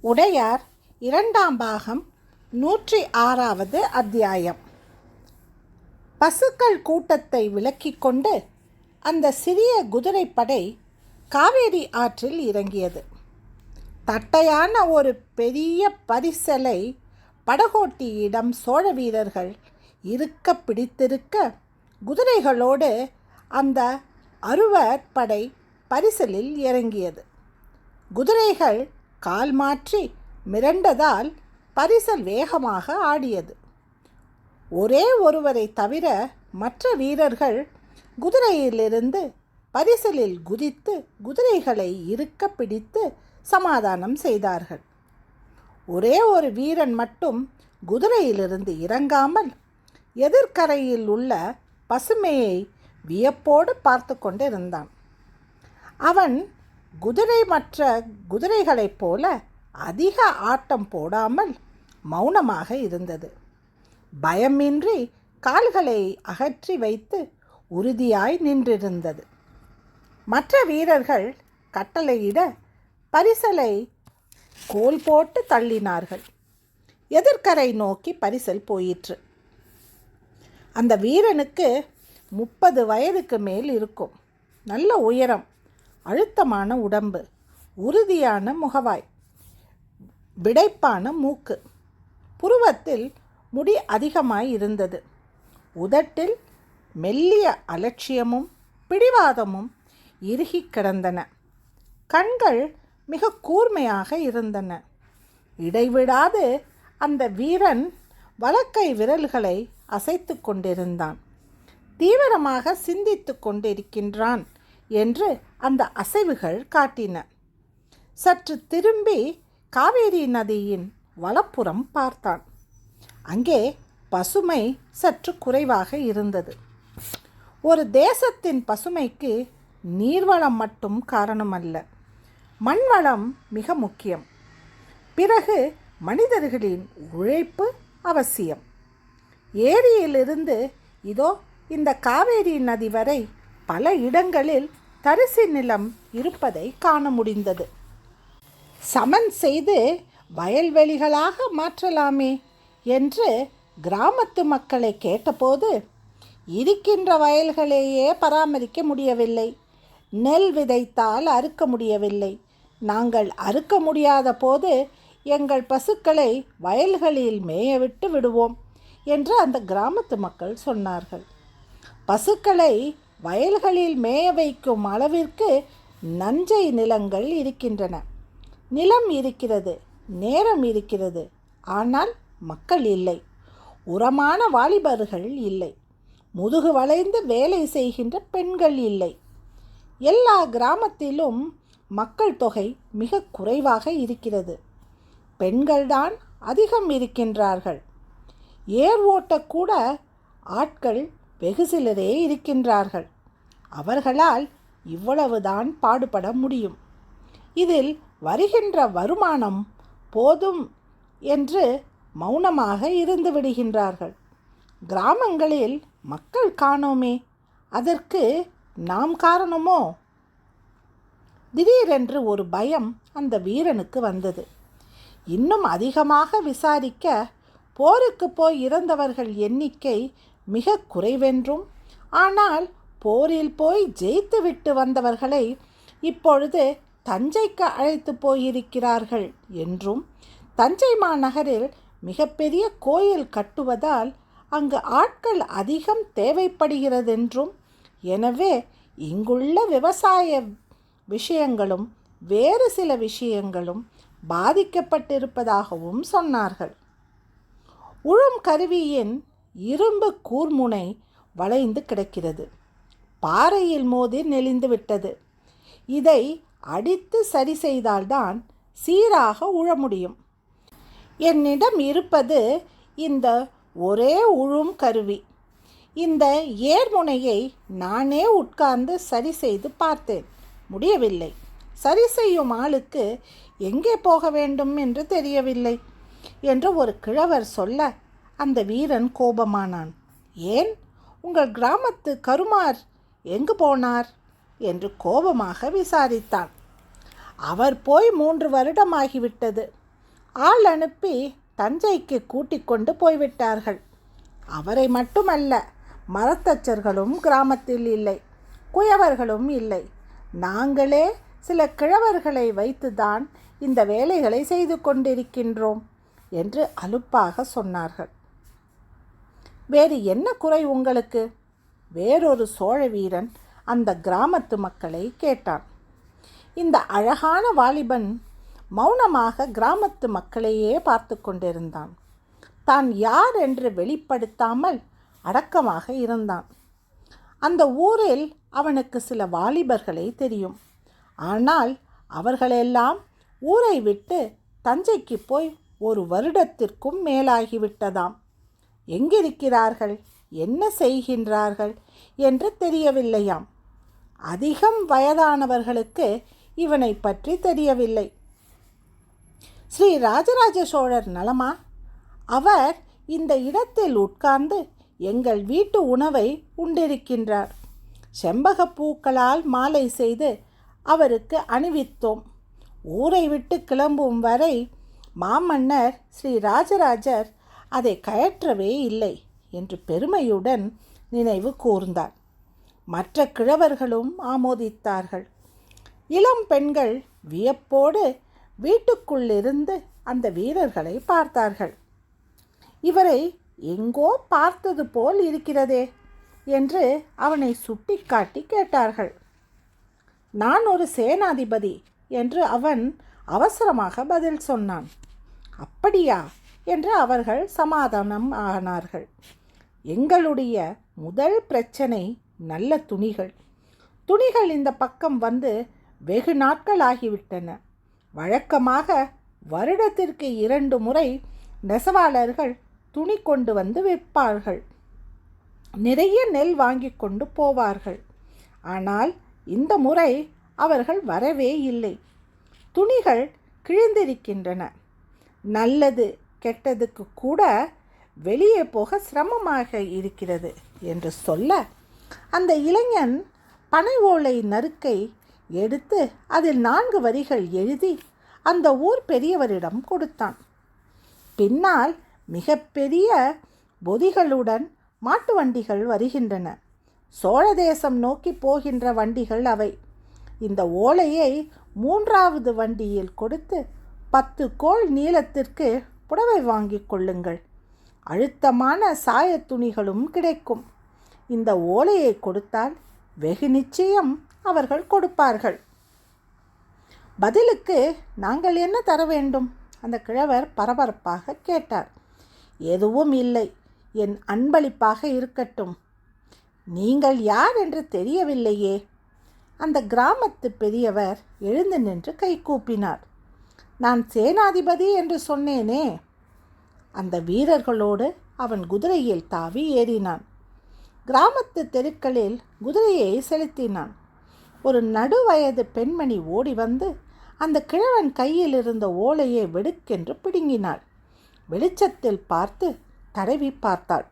உடையார் இரண்டாம் பாகம் நூற்றி ஆறாவது அத்தியாயம். பசுக்கள் கூட்டத்தை விலக்கிக் கொண்டு அந்த சிறிய குதிரைப்படை காவேரி ஆற்றில் இறங்கியது. தட்டையான ஒரு பெரிய பரிசலை படகோட்டியிடம் சோழ வீரர்கள் இருக்க பிடித்திருக்க குதிரைகளோடு அந்த அருவர் படை பரிசலில் இறங்கியது. குதிரைகள் கால் மாற்றி மிரண்டதால் பரிசல் வேகமாக ஆடியது. ஒரே ஒருவரை தவிர மற்ற வீரர்கள் குதிரையிலிருந்து பரிசலில் குதித்து குதிரைகளை இருக்க பிடித்து சமாதானம் செய்தார்கள். ஒரே ஒரு வீரன் மட்டும் குதிரையிலிருந்து இறங்காமல் எதிர்க்கரையில் உள்ள பசுமையை வியப்போடு பார்த்து கொண்டிருந்தான். அவன் குதிரை மற்ற குதிரைகளைப் போல அதிக ஆட்டம் போடாமல் மௌனமாக இருந்தது. பயமின்றி கால்களை அகற்றி வைத்து உறுதியாய் நின்றிருந்தது. மற்ற வீரர்கள் கட்டளையிட பரிசலை கோல் போட்டு தள்ளினார்கள். எதிர்க்கரை நோக்கி பரிசல் போயிற்று. அந்த வீரனுக்கு முப்பது வயதுக்கு மேல் இருக்கும். நல்ல உயரம். அழுத்தமான உடம்பு உறுதியான முகவாய் விடைப்பான மூக்கு. புருவத்தில் முடி அதிகமாய் இருந்தது. உதட்டில் மெல்லிய அலட்சியமும் பிடிவாதமும் இறுகி கிடந்தன. கண்கள் மிக கூர்மையாக இருந்தன. இடைவிடாது அந்த வீரன் வலக்கை விரல்களை அசைத்து கொண்டிருந்தான். தீவிரமாக சிந்தித்து கொண்டிருக்கின்றான். என்று அந்த அசைவுகள் காட்டின. சற்று திரும்பி காவேரி நதியின் வலப்புறம் பார்த்தான். அங்கே பசுமை சற்று குறைவாக இருந்தது. ஒரு தேசத்தின் பசுமைக்கு நீர்வளம் மட்டும் காரணமல்ல. மண்வளம் மிக முக்கியம். பிறகு மனிதர்களின் உழைப்பு அவசியம். ஏரியிலிருந்து இதோ இந்த காவேரி நதி வரை பல இடங்களில் தரிசு நிலம் இருப்பதை காண முடிந்தது. சமன் செய்து வயல்வெளிகளாக மாற்றலாமே என்று கிராமத்து மக்களை கேட்டபோது இருக்கின்ற வயல்களையே பராமரிக்க முடியவில்லை. நெல் விதைத்தால் அறுக்க முடியவில்லை. நாங்கள் அறுக்க முடியாத போது எங்கள் பசுக்களை வயல்களில் மேயவிட்டு விடுவோம் என்று அந்த கிராமத்து மக்கள் சொன்னார்கள். பசுக்களை வயல்களில் மேய வைக்கும் அளவிற்கு நஞ்சை நிலங்கள் இருக்கின்றன. நிலம் இருக்கிறது நேரம் இருக்கிறது ஆனால் மக்கள் இல்லை. உரமான வாலிபர்கள் இல்லை. முதுகு வளைந்து வேலை செய்கின்ற பெண்கள் இல்லை. எல்லா கிராமத்திலும் மக்கள் தொகை மிக குறைவாக இருக்கிறது. பெண்கள்தான் அதிகம் இருக்கின்றார்கள். ஏர் ஓட்டக்கூட ஆட்கள் வெகு சிலரே இருக்கின்றார்கள். அவர்களால் இவ்வளவுதான் பாடுபட முடியும். இதில் வருகின்ற வருமானம் போதும் என்று மௌனமாக இருந்து விடுகின்றார்கள். கிராமங்களில் மக்கள் காணோமே அதற்கு நாம் காரணமோ? திடீரென்று ஒரு பயம் அந்த வீரனுக்கு வந்தது. இன்னும் அதிகமாக விசாரிக்க போருக்கு போய் இறந்தவர்கள் எண்ணிக்கை மிக குறைவென்றும் ஆனால் போரில் போய் ஜெயித்துவிட்டு வந்தவர்களை இப்பொழுது தஞ்சைக்கு அழைத்து போயிருக்கிறார்கள் என்றும் தஞ்சை மாநகரில் மிகப்பெரிய கோயில் கட்டுவதால் அங்கு ஆட்கள் அதிகம் தேவைப்படுகிறதென்றும் எனவே இங்குள்ள விவசாய விஷயங்களும் வேறு சில விஷயங்களும் பாதிக்கப்பட்டிருப்பதாகவும் சொன்னார்கள். உழும் கருவியின் இரும்பு கூர்முனை வளைந்து கிடக்கிறது. பாறையில் மோதி நெளிந்து விட்டது. இதை அடித்து சரி செய்தால்தான் சீராக உழ முடியும். என்னிடம் இருப்பது இந்த ஒரே உழும் கருவி. இந்த ஏர்முனையை நானே உட்கார்ந்து சரி செய்து பார்த்தேன். முடியவில்லை. சரி செய்யும் ஆளுக்கு எங்கே போக வேண்டும் என்று தெரியவில்லை என்று ஒரு கிழவர் சொல்ல அந்த வீரன் கோபமானான். ஏன்? உங்கள் கிராமத்து கருமார் எங்கு போனார்? என்று கோபமாக விசாரித்தான். அவர் போய் மூன்று வருடமாகிவிட்டது. ஆள் அனுப்பி தஞ்சைக்கு கூட்டிக் கொண்டு போய்விட்டார்கள். அவரை மட்டுமல்ல மரத்தச்சர்களும் கிராமத்தில் இல்லை குயவர்களும் இல்லை. நாங்களே சில கிழவர்களை வைத்துதான் இந்த வேலைகளை செய்து கொண்டிருக்கின்றோம் என்று அலுப்பாக சொன்னார்கள். வேறு என்ன குறை உங்களுக்கு? வேறொரு சோழ வீரன் அந்த கிராமத்து மக்களை கேட்டான். இந்த அழகான வாலிபன் மௌனமாக கிராமத்து மக்களையே பார்த்து கொண்டிருந்தான். தான் யார் என்று வெளிப்படுத்தாமல் அடக்கமாக இருந்தான். அந்த ஊரில் அவனுக்கு சில வாலிபர்களை தெரியும். ஆனால் அவர்களெல்லாம் ஊரை விட்டு தஞ்சைக்கு போய் ஒரு வருடத்திற்கும் மேலாகிவிட்டதாம். எங்கிருக்கிறார்கள்? என்ன செய்கின்றார்கள்? என்று தெரியவில்லையாம். அதிகம் வயதானவர்களுக்கு இவனை பற்றி தெரியவில்லை. ஸ்ரீ ராஜராஜ சோழர் நலமா? அவர் இந்த இடத்தில் உட்கார்ந்து எங்கள் வீட்டு உணவை உண்டிருக்கின்றார். செம்பக பூக்களால் மாலை செய்து அவருக்கு அணிவித்தோம். ஊரை விட்டு கிளம்பும் வரை மாமன்னர் ஸ்ரீ ராஜராஜர் அதை கயற்றவே இல்லை என்று பெருமையுடன் நினைவு கூர்ந்தார் மற்ற கிழவர்களும் ஆமோதித்தார்கள். இளம் பெண்கள் வியப்போடு வீட்டுக்குள்ளிருந்து அந்த வீரர்களை பார்த்தார்கள். இவரை எங்கோ பார்த்தது போல் இருக்கிறதே என்று அவனை சுட்டிக்காட்டி கேட்டார்கள். நான் ஒரு சேனாதிபதி என்று அவன் அவசரமாக பதில் சொன்னான். அப்படியா? என்று அவர்கள் சமாதானம் ஆனார்கள். எங்களுடைய முதல் பிரச்சனை நல்ல துணிகள். துணிகள் இந்த பக்கம் வந்து வெகு நாட்கள் ஆகிவிட்டன வழக்கமாக வருடத்திற்கு இரண்டு முறை நெசவாளர்கள் துணி கொண்டு வந்து விற்பார்கள். நிறைய நெல் வாங்கி கொண்டு போவார்கள். ஆனால் இந்த முறை அவர்கள் வரவே இல்லை. துணிகள் கிழிந்திருக்கின்றன. நல்லது கெட்டதுக்கு கூட வெளியே போக சிரமமாக இருக்கிறது என்று சொல்ல அந்த இளைஞன் பனை ஓலை நறுக்கை எடுத்து அதில் நான்கு வரிகள் எழுதி அந்த ஊர் பெரியவரிடம் கொடுத்தான். பின்னால் மிகப்பெரிய பொதிகளுடன் மாட்டு வண்டிகள் வருகின்றன. சோழ தேசம் நோக்கி போகின்ற வண்டிகள் அவை. இந்த ஓலையை மூன்றாவது வண்டியில் கொடுத்து பத்து கோள் நீளத்திற்கு புடவை வாங்கிக் கொள்ளுங்கள். அழுத்தமான சாய துணிகளும் கிடைக்கும். இந்த ஓலையை கொடுத்தால் வெகு நிச்சயம் அவர்கள் கொடுப்பார்கள். பதிலுக்கு நாங்கள் என்ன தர வேண்டும்? அந்த கிழவர் பரபரப்பாக கேட்டார். எதுவும் இல்லை. என் அன்பளிப்பாக இருக்கட்டும். நீங்கள் யார் என்று தெரியவில்லையே. அந்த கிராமத்து பெரியவர் எழுந்து நின்று கை கூப்பினார். நான் சேனாதிபதி என்று சொன்னேனே. அந்த வீரர்களோடு அவன் குதிரையில் தாவி ஏறினான். கிராமத்து தெருக்களில் குதிரையை செலுத்தினான். ஒரு நடுவயது பெண்மணி ஓடி வந்து அந்த கிழவன் கையில் இருந்த ஓலையை வெடுக்கென்று பிடுங்கினாள். வெளிச்சத்தில் பார்த்து தடவி பார்த்தாள்.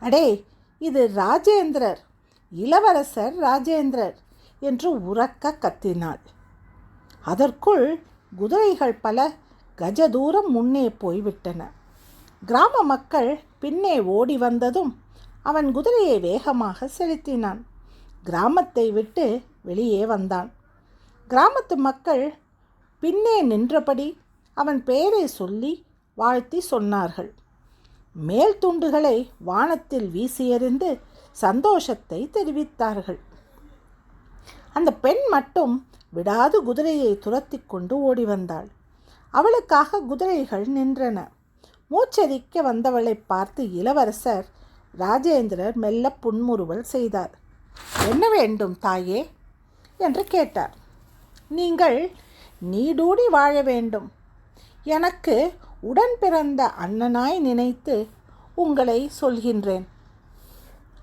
அடே இது ராஜேந்திரர் இளவரசர் ராஜேந்திரர் என்று உறக்க கத்தினாள். அதற்குள் குதிரைகள் பல கஜ தூரம் முன்னே போய்விட்டன. கிராம மக்கள் பின்னே ஓடி வந்ததும் அவன் குதிரையை வேகமாக செலுத்தினான். கிராமத்தை விட்டு வெளியே வந்தான். கிராமத்து மக்கள் பின்னே நின்றபடி அவன் பெயரை சொல்லி வாழ்த்தி சொன்னார்கள். மேல் துண்டுகளை வானத்தில் வீசியறிந்து சந்தோஷத்தை தெரிவித்தார்கள். அந்த பெண் மட்டும் விடாது குதிரையை துரத்தி கொண்டு ஓடி வந்தாள். அவளுக்காக குதிரைகள் நின்றன. மூச்சரிக்க வந்தவளை பார்த்து இளவரசர் ராஜேந்திரர் மெல்ல புன்முறுவல் செய்தார். என்ன வேண்டும் தாயே? என்று கேட்டார். நீங்கள் நீடூடி வாழ வேண்டும். எனக்கு உடன் பிறந்த அண்ணனாய் நினைத்து உங்களை சொல்கின்றேன்.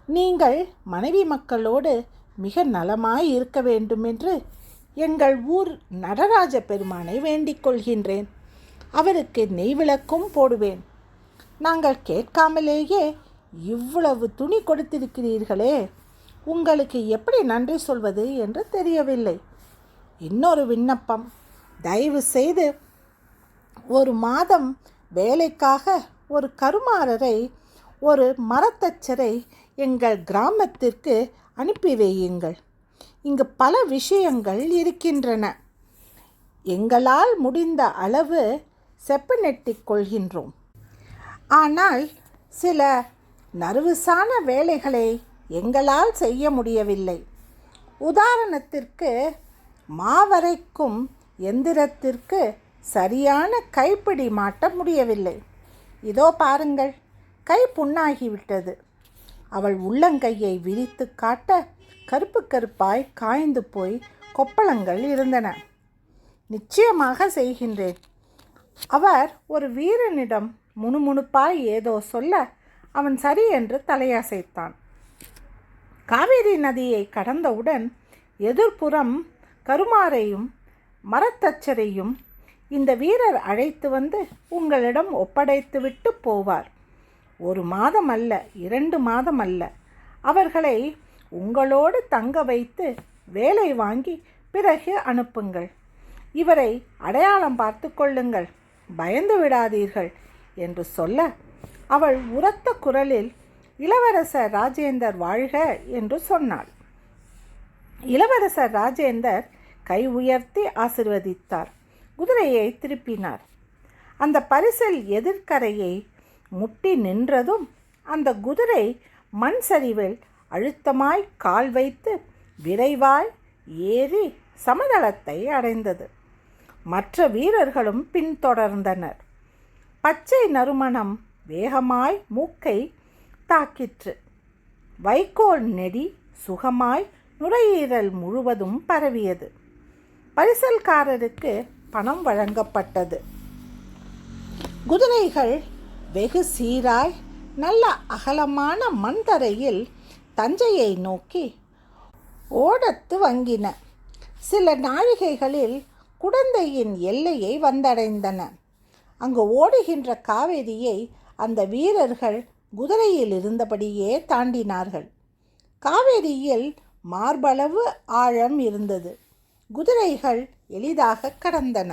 நீங்கள் மனைவி மக்களோடு மிக நலமாய் இருக்க வேண்டும் என்று எங்கள் ஊர் நடராஜ பெருமானை வேண்டிக் கொள்கின்றேன். அவருக்கு நெய்விளக்கும் போடுவேன். நாங்கள் கேட்காமலேயே இவ்வளவு துணி கொடுத்திருக்கிறீர்களே உங்களுக்கு எப்படி நன்றி சொல்வது என்று தெரியவில்லை. இன்னொரு விண்ணப்பம். தயவு செய்து ஒரு மாதம் வேலைக்காக ஒரு கருமாறரை ஒரு மரத்தச்சரை எங்கள் கிராமத்திற்கு அனுப்பி வையுங்கள். இங்கு பல விஷயங்கள் இருக்கின்றன. எங்களால் முடிந்த அளவு செப்பநெட்டிக் கொள்கின்றோம். ஆனால் சில நர்வஸான வேலைகளை எங்களால் செய்ய முடியவில்லை. உதாரணத்திற்கு மாவரைக்கும் எந்திரத்திற்கு சரியான கைப்பிடி மாட்ட முடியவில்லை. இதோ பாருங்கள் கை புண்ணாகிவிட்டது. அவள் உள்ளங்கையை விரித்து காட்ட கருப்பு கருப்பாய் காய்ந்து போய் கொப்பளங்கள் இருந்தன. நிச்சயமாக செய்கின்றேன். அவர் ஒரு வீரனிடம் முணுமுணுப்பாய் ஏதோ சொல்ல அவன் சரி என்று தலையசைத்தான். காவேரி நதியை கடந்தவுடன் எதிர்ப்புறம் கருமாரையும் மரத்தச்சரையும் இந்த வீரர் அழைத்து வந்து உங்களிடம் ஒப்படைத்துவிட்டு போவார். ஒரு மாதம் அல்ல இரண்டு மாதம் அல்ல அவர்களை உங்களோடு தங்க வைத்து வேலை வாங்கி பிறகு அனுப்புங்கள். இவரை அடையாளம் பார்த்து கொள்ளுங்கள். பயந்து விடாதீர்கள் என்று சொல்ல அவள் உரத்த குரலில் இளவரசர் ராஜேந்தர் வாழ்க என்று சொன்னாள். இளவரசர் ராஜேந்தர் கை உயர்த்தி ஆசிர்வதித்தார். குதிரையை திருப்பினார். அந்த பரிசல் எதிர்க்கரையை முட்டி நின்றதும் அந்த குதிரை மண் சரிவில் அழுத்தமாய் கால் வைத்து விரைவாய் ஏறி சமதளத்தை அடைந்தது. மற்ற வீரர்களும் பின்தொடர்ந்தனர். பச்சை நறுமணம் வேகமாய் மூக்கை தாக்கிற்று. வைக்கோல் நெடி சுகமாய் நுரையீரல் முழுவதும் பரவியது. பரிசல்காரருக்கு பணம் வழங்கப்பட்டது. குதிரைகள் வெகு சீராய் நல்ல அகலமான மண்தரையில் தஞ்சையை நோக்கி ஓடத்து வங்கின. சில நாழிகைகளில் குடந்தையின் எல்லையை வந்தடைந்தன. அங்கு ஓடுகின்ற காவேரியை அந்த வீரர்கள் குதிரையில் இருந்தபடியே தாண்டினார்கள். காவேரியில் மார்பளவு ஆழம் இருந்தது. குதிரைகள் எளிதாக கடந்தன.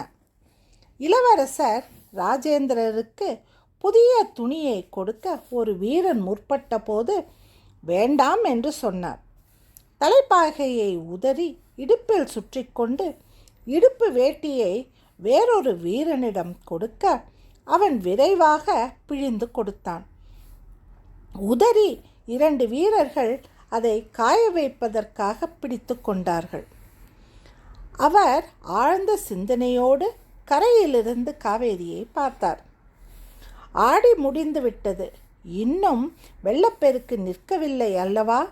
இளவரசர் ராஜேந்திரருக்கு புதிய துணியை கொடுக்க ஒரு வீரன் முற்பட்ட போது வேண்டாம் என்று சொன்னார். தலைப்பாகையை உதறி இடுப்பில் சுற்றி கொண்டு இடுப்பு வேட்டியை வேறொரு வீரனிடம் கொடுக்க அவன் விரைவாக பிழிந்து கொடுத்தான். உதறி இரண்டு வீரர்கள் அதை காய வைப்பதற்காக பிடித்து கொண்டார்கள். அவர் ஆழ்ந்த சிந்தனையோடு கரையிலிருந்து காவேரியை பார்த்தார். ஆடி முடிந்து விட்டது இன்னும் வெள்ளப்பெருக்கு நிற்கவில்லை அல்லவா?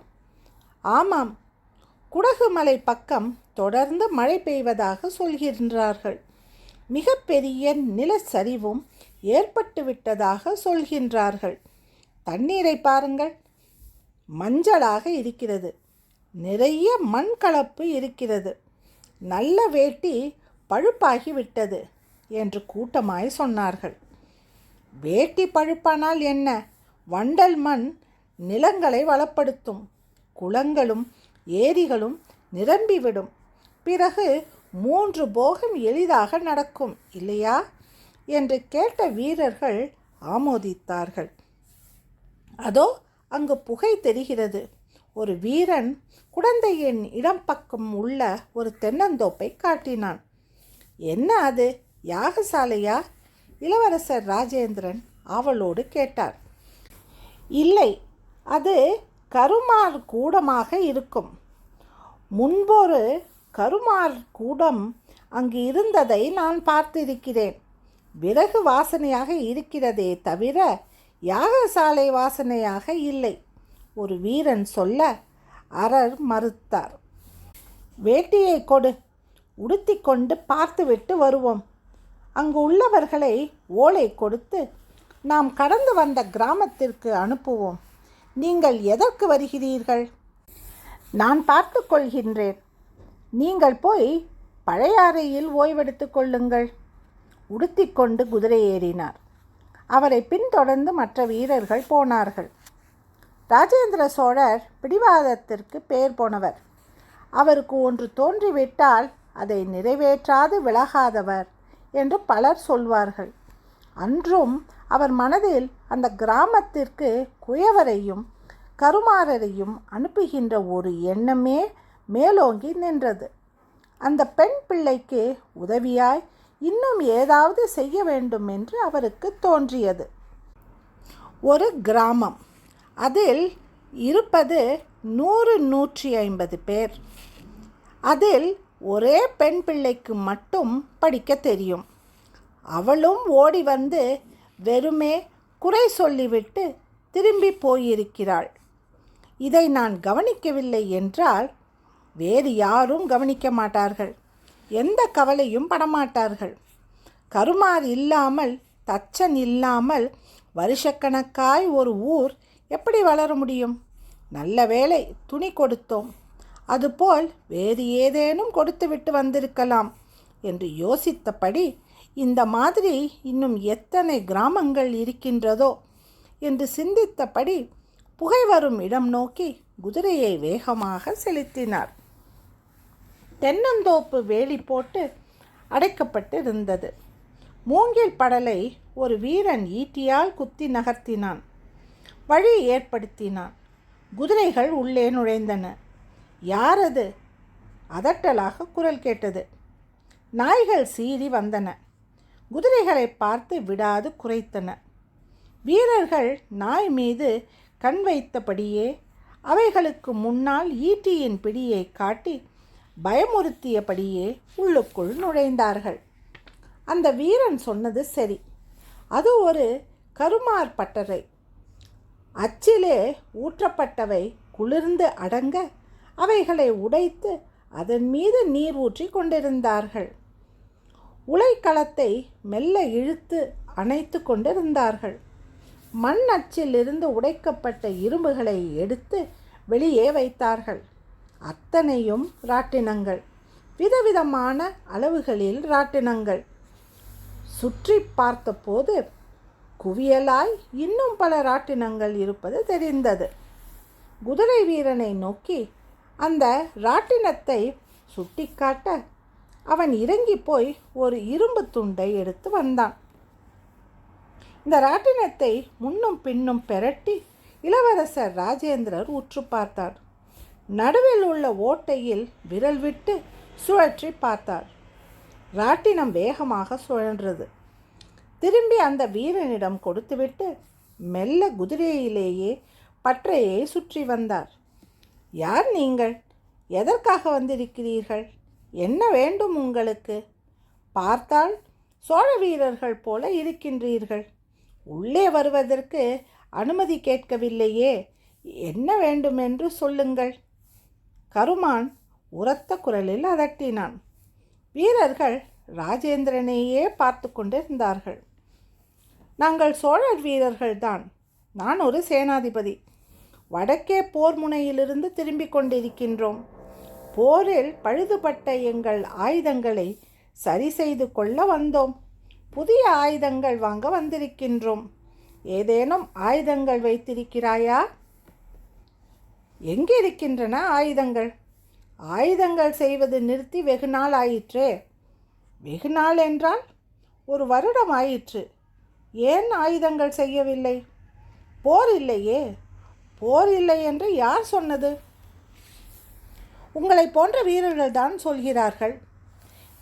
ஆமாம் குடகுமலை பக்கம் தொடர்ந்து மழை பெய்வதாக சொல்கின்றார்கள். மிகப்பெரிய நிலச்சரிவும் ஏற்பட்டுவிட்டதாக சொல்கின்றார்கள். தண்ணீரை பாருங்கள் மஞ்சளாக இருக்கிறது. நிறைய மண் கலப்பு இருக்கிறது. நல்ல வேட்டி பழுப்பாகி விட்டது என்று கூட்டமாய் சொன்னார்கள். வேட்டி பழுப்பானால் என்ன? வண்டல் மண் நிலங்களை வளப்படுத்தும். குளங்களும் ஏரிகளும் நிரம்பிவிடும். பிறகு மூன்று போகம் எளிதாக நடக்கும் இல்லையா? என்று கேட்ட வீரர்கள் ஆமோதித்தார்கள். அதோ அங்கு புகை தெரிகிறது. ஒரு வீரன் குழந்தையின் இடம் பக்கம் உள்ள ஒரு தென்னந்தோப்பை காட்டினான். என்ன அது? யாகசாலையா? இளவரசர் ராஜேந்திரன் ஆவலோடு கேட்டார். இல்லை அது கருமார் கூடமாக இருக்கும். முன்பொரு கருமார் கூடம் அங்கு இருந்ததை நான் பார்த்திருக்கிறேன். விறகு வாசனையாக இருக்கிறதே தவிர யாகசாலை வாசனையாக இல்லை ஒரு வீரன் சொல்ல அரர் மறுத்தார். வேட்டியை கொடு உடுத்தி கொண்டு பார்த்துவிட்டு வருவோம். அங்கு உள்ளவர்களை ஓலை கொடுத்து நாம் கடந்து வந்த கிராமத்திற்கு அனுப்புவோம். நீங்கள் எதற்கு வருகிறீர்கள்? நான் பார்த்து கொள்கின்றேன். நீங்கள் போய் பழையாறையில் ஓய்வெடுத்து கொள்ளுங்கள். உடுத்திக்கொண்டு குதிரை ஏறினார். அவரை பின்தொடர்ந்து மற்ற வீரர்கள் போனார்கள். ராஜேந்திர சோழர் பிடிவாதத்திற்கு பெயர் போனவர். அவருக்கு ஒன்று தோன்றிவிட்டால் அதை நிறைவேற்றாது விலகாதவர் என்று பலர் சொல்வார்கள். அன்றும் அவர் மனதில் அந்த கிராமத்திற்கு குயவரையும் கருமாறரையும் அனுப்புகின்ற ஒரு எண்ணமே மேலோங்கி நின்றது. அந்த பெண் பிள்ளைக்கு உதவியாய் இன்னும் ஏதாவது செய்ய வேண்டும் என்று அவருக்கு தோன்றியது. ஒரு கிராமம். அதில் இருப்பது நூறு நூற்றி ஐம்பது பேர். அதில் ஒரே பெண் பிள்ளைக்கு மட்டும் படிக்க தெரியும். அவளும் ஓடி வந்து வெறுமே குறை சொல்லிவிட்டு திரும்பி போயிருக்கிறாள். இதை நான் கவனிக்கவில்லை என்றால் வேறு யாரும் கவனிக்க மாட்டார்கள். எந்த கவலையும் படமாட்டார்கள். கருமார் இல்லாமல் தச்சன் இல்லாமல் வருஷக்கணக்காய் ஒரு ஊர் எப்படி வளர முடியும்? நல்ல வேளை துணி கொடுத்தோம். அதுபோல் வேறு ஏதேனும் கொடுத்துவிட்டு வந்திருக்கலாம் என்று யோசித்தபடி இந்த மாதிரி இன்னும் எத்தனை கிராமங்கள் இருக்கின்றதோ என்று சிந்தித்தபடி புகை வரும் இடம் நோக்கி குதிரையை வேகமாக செலுத்தினார். தென்னந்தோப்பு வேலி போட்டு அடைக்கப்பட்டு இருந்தது மூங்கில் படலை ஒரு வீரன் ஈட்டியால் குத்தி நகர்த்தினான். வழி ஏற்படுத்தினான். குதிரைகள் உள்ளே நுழைந்தன. யாரது அதட்டலாக குரல் கேட்டது. நாய்கள் சீறி வந்தன. குதிரைகளை பார்த்து விடாது குறைத்தன. வீரர்கள் நாய் மீது கண் வைத்தபடியே அவைகளுக்கு முன்னால் ஈட்டியின் பிடியை காட்டி பயமுறுத்தியபடியே உள்ளுக்குள் நுழைந்தார்கள். அந்த வீரன் சொன்னது சரி. அது ஒரு கருமார் பட்டறை. அச்சிலே ஊற்றப்பட்டவை குளிர்ந்து அடங்க அவைகளை உடைத்து அதன் மீது நீர் ஊற்றி கொண்டிருந்தார்கள். உலைக்களத்தை மெல்ல இழுத்து அணைத்து கொண்டிருந்தார்கள். மண் அச்சிலிருந்து உடைக்கப்பட்ட இரும்புகளை எடுத்து வெளியே வைத்தார்கள். அத்தனையும் ராட்டினங்கள். விதவிதமான அளவுகளில் ராட்டினங்கள். சுற்றி பார்த்தபோது குவியலாய் இன்னும் பல ராட்டினங்கள் இருப்பது தெரிந்தது. குதிரை வீரனை நோக்கி அந்த ராட்டினத்தை சுட்டிக்காட்ட அவன் இறங்கி போய் ஒரு இரும்பு துண்டை எடுத்து வந்தான். இந்த ராட்டினத்தை முன்னும் பின்னும் பெரட்டி இளவரசர் ராஜேந்திரர் உற்று பார்த்தார். நடுவில் உள்ள ஓட்டையில் விரல் விட்டு சுழற்றி பார்த்தார். ராட்டினம் வேகமாக சுழன்றது. திரும்பி அந்த வீரனிடம் கொடுத்துவிட்டு மெல்ல குதிரையிலேயே பற்றையை சுற்றி வந்தார். யார் நீங்கள்? எதற்காக வந்திருக்கிறீர்கள்? என்ன வேண்டும் உங்களுக்கு? பார்த்தால் சோழ வீரர்கள் போல இருக்கின்றீர்கள். உள்ளே வருவதற்கு அனுமதி கேட்கவில்லையே. என்ன வேண்டுமென்று சொல்லுங்கள். கருமான் உரத்த குரலில் அதட்டினான். வீரர்கள் ராஜேந்திரனையே பார்த்து கொண்டிருந்தார்கள். நாங்கள் சோழர் வீரர்கள்தான் நான் ஒரு சேனாதிபதி. வடக்கே போர் முனையிலிருந்து திரும்பிக் கொண்டிருக்கின்றோம். போரில் பழுதுபட்ட எங்கள் ஆயுதங்களை சரி செய்து கொள்ள வந்தோம். புதிய ஆயுதங்கள் வாங்க வந்திருக்கின்றோம். ஏதேனும் ஆயுதங்கள் வைத்திருக்கிறாயா? எங்கே இருக்கின்றன ஆயுதங்கள்? ஆயுதங்கள் செய்வது நிறுத்தி வெகு நாள் ஆயிற்றே. வெகு நாள் என்றால் ஒரு வருடம் ஆயிற்று. ஏன் ஆயுதங்கள் செய்யவில்லை? போர் இல்லையே. போர் இல்லை என்று யார் சொன்னது? உங்களை போன்ற வீரர்கள் தான் சொல்கிறார்கள்.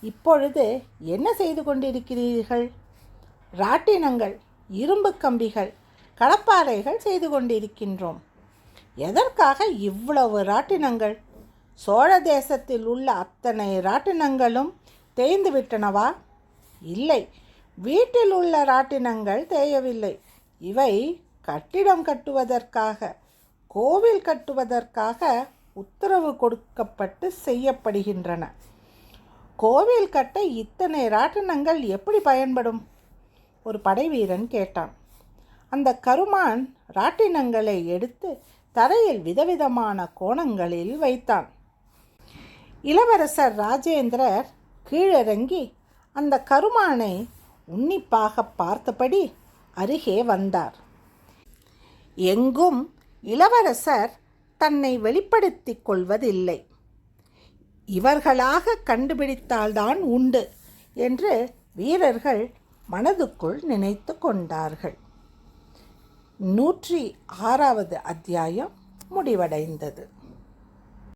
இப்பொழுது என்ன செய்து கொண்டிருக்கிறீர்கள்? ராட்டினங்கள் இரும்பு கம்பிகள் கடப்பாறைகள் செய்து கொண்டிருக்கின்றோம். எதற்காக இவ்வளவு ராட்டினங்கள்? சோழ தேசத்தில் உள்ள அத்தனை ராட்டினங்களும் தேய்ந்து விட்டனவா? இல்லை வீட்டில் உள்ள ராட்டினங்கள் தேயவில்லை. இவை கட்டிடம் கட்டுவதற்காக கோவில் கட்டுவதற்காக உத்தரவு கொடுக்கப்பட்டு செய்யப்படுகின்றன. கோவில் கட்ட இத்தனை ராட்டினங்கள் எப்படி பயன்படும்? ஒரு படைவீரன் கேட்டான். அந்த கருமான் ராட்டினங்களை எடுத்து தரையில் விதவிதமான கோணங்களில் வைத்தான். இளவரசர் ராஜேந்திரர் கீழிறங்கி அந்த கருமானை உன்னிப்பாக பார்த்தபடி அருகே வந்தார். எங்கும் இளவரசர் தன்னை வெளிப்படுத்திக் கொள்வதில்லை. இவர்களாக கண்டுபிடித்தால்தான் உண்டு என்று வீரர்கள் மனதுக்குள் நினைத்து கொண்டார்கள். நூற்றி ஆறாவது அத்தியாயம் முடிவடைந்தது.